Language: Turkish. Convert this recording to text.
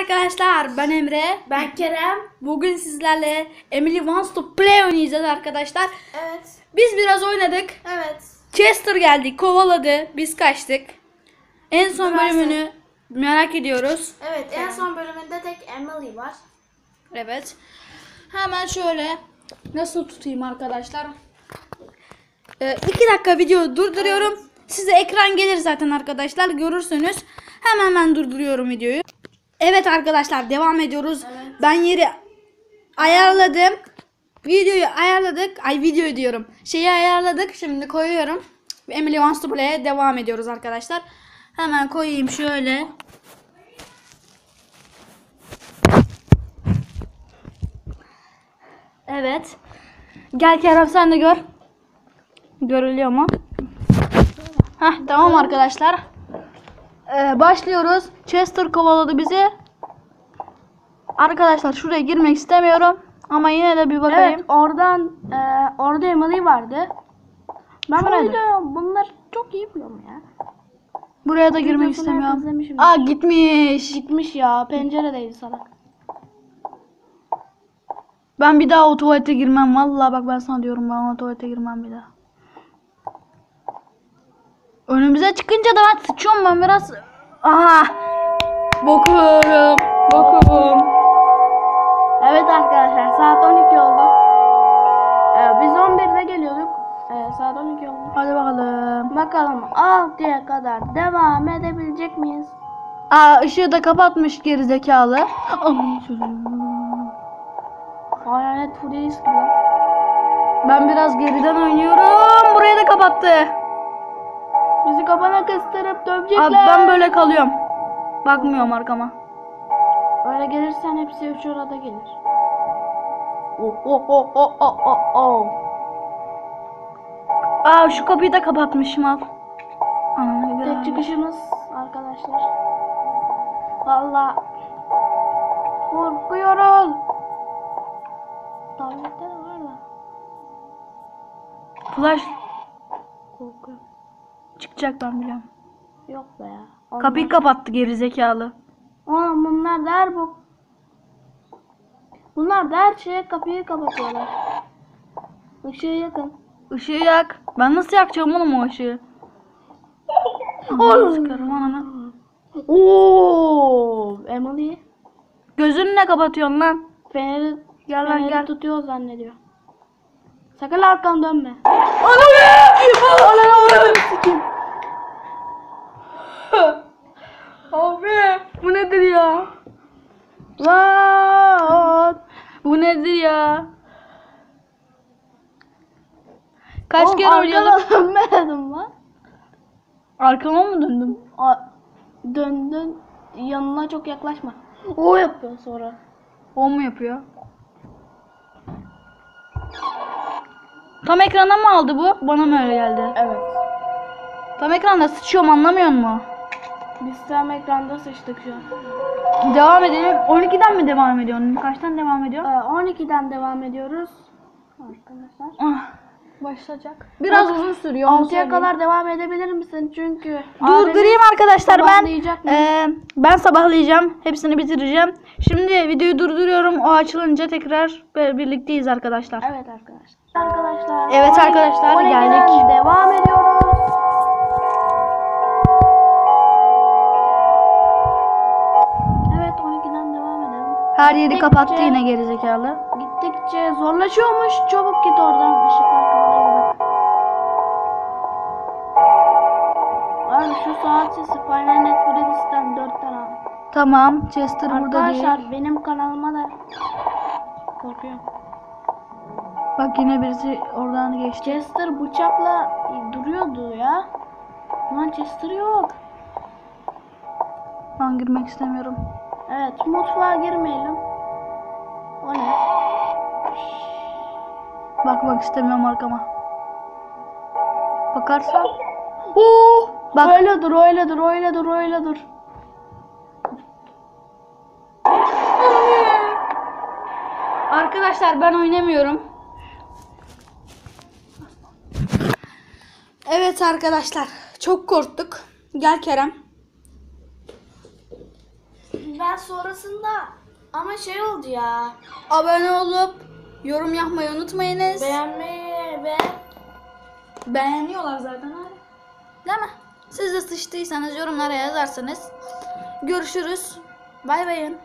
arkadaşlar ben Emre. Ben Kerem. Bugün sizlerle Emily Wants to Play oynayacağız arkadaşlar. Evet. Biz biraz oynadık. Evet. Chester geldi kovaladı. Biz kaçtık. En son Burası. bölümünü merak ediyoruz. Evet en son bölümünde tek Emily var. Evet. Hemen şöyle nasıl tutayım arkadaşlar? Ee, iki dakika videoyu durduruyorum. Size ekran gelir zaten arkadaşlar görürsünüz. Hemen ben durduruyorum videoyu. Evet arkadaşlar devam ediyoruz. Evet. Ben yeri ayarladım. Videoyu ayarladık. Ay video diyorum. Şeyi ayarladık. Şimdi koyuyorum. Emily Wants to Play'e devam ediyoruz arkadaşlar. Hemen koyayım şöyle. Evet. Gel Kerem sen de gör. Görülüyor mu? Heh tamam arkadaşlar. Ee, başlıyoruz. Chester kovaladı bizi. Arkadaşlar şuraya girmek istemiyorum. Ama yine de bir bakayım. Evet oradan e, orada Emily vardı. Ben bunu bunlar çok iyi biliyorum ya. Buraya da girmek istemiyorum. Aa gitmiş. Gitmiş ya penceredeydi salak. Ben bir daha o tuvalete girmem. Vallahi bak ben sana diyorum ben o tuvalete girmem bir daha. Önümüze çıkınca da ben sıçıyorum ben biraz. Aha. Bokum. Bokum. Evet arkadaşlar saat 12 oldu. E, biz 11'de geliyorduk. E, saat 12 oldu. Hadi bakalım. Bakalım 6'ya kadar devam edebilecek miyiz? Aa ışığı da kapatmış gerizekalı. Aman. Hayalet Furious gibi. Ben biraz geriden oynuyorum. Burayı da kapattı. Bizi kapana kıstırıp dövecekler. Abi ben böyle kalıyorum. Bakmıyorum arkama. Öyle gelirsen hepsi üç orada gelir. Oh oh oh oh oh oh oh. Aa şu kapıyı da kapatmışım al. Tek çıkışımız arkadaşlar. Valla korkuyorum. Tablette de var da Flash korkuyorum. Çıkacak ben biliyorum. Yok be ya. Onlar- Kapıyı kapattı gerizekalı. Oğlum bunlar da her bu. Bunlar da her şeye kapıyı kapatıyorlar. Işığı yakın. Işığı yak. Ben nasıl yakacağım oğlum o ışığı? Ananı sıkarım ananı. Oo, Emily Gözünü ne kapatıyorsun lan? feneri, Gel lan gel. tutuyor zannediyor. Sakın arkanı dönme. Abi bu nedir ya? Lan bu nedir ya? Kaç Oğlum, kere oynayalım? arkana dönmedim lan. Arkama mı döndüm? A- döndün yanına çok yaklaşma. O yapıyor sonra. O mu yapıyor? Tam ekrana mı aldı bu? Bana mı öyle geldi? Evet. Tam ekranda sıçıyorum anlamıyor musun? Biz tam ekranda sıçtık şu an. Devam edelim. 12'den mi devam ediyorsun? Kaçtan devam ediyor? Ee, 12'den devam ediyoruz. Arkadaşlar. Ah, başlayacak. Biraz uzun sürüyor. onu 6'ya söyleyeyim. kadar devam edebilir misin? Çünkü Durdurayım arkadaşlar ben. e, ben sabahlayacağım. Hepsini bitireceğim. Şimdi videoyu durduruyorum. O açılınca tekrar bir- birlikteyiz arkadaşlar. Evet arkadaşlar. Arkadaşlar. Evet arkadaşlar, 12'den geldik. Devam ediyoruz. Her yeri Gittikçe- kapattı yine gerizekalı. Gittikçe zorlaşıyormuş. Çabuk git oradan. Işıklar kapalı gibi. Abi şu saat sesi Final Net Freddy's'ten 4 tane aldım. Tamam. Chester burada değil. Arkadaşlar benim kanalıma da korkuyorum. Bak yine birisi oradan geçti. Chester bıçakla duruyordu ya. Lan Chester yok. Ben girmek istemiyorum. Evet mutfağa girmeyelim. O ne? Bakmak istemiyorum arkama. Bakarsan. Oo, Bak. Öyle dur öyle dur öyle dur öyle dur. Arkadaşlar ben oynamıyorum. Evet arkadaşlar çok korktuk. Gel Kerem. Ben sonrasında ama şey oldu ya. Abone olup yorum yapmayı unutmayınız. Beğenmeyi ve Beğeniyorlar zaten abi. Değil mi? Siz de sıçtıysanız yorumlara yazarsanız. Görüşürüz. Bay bayın.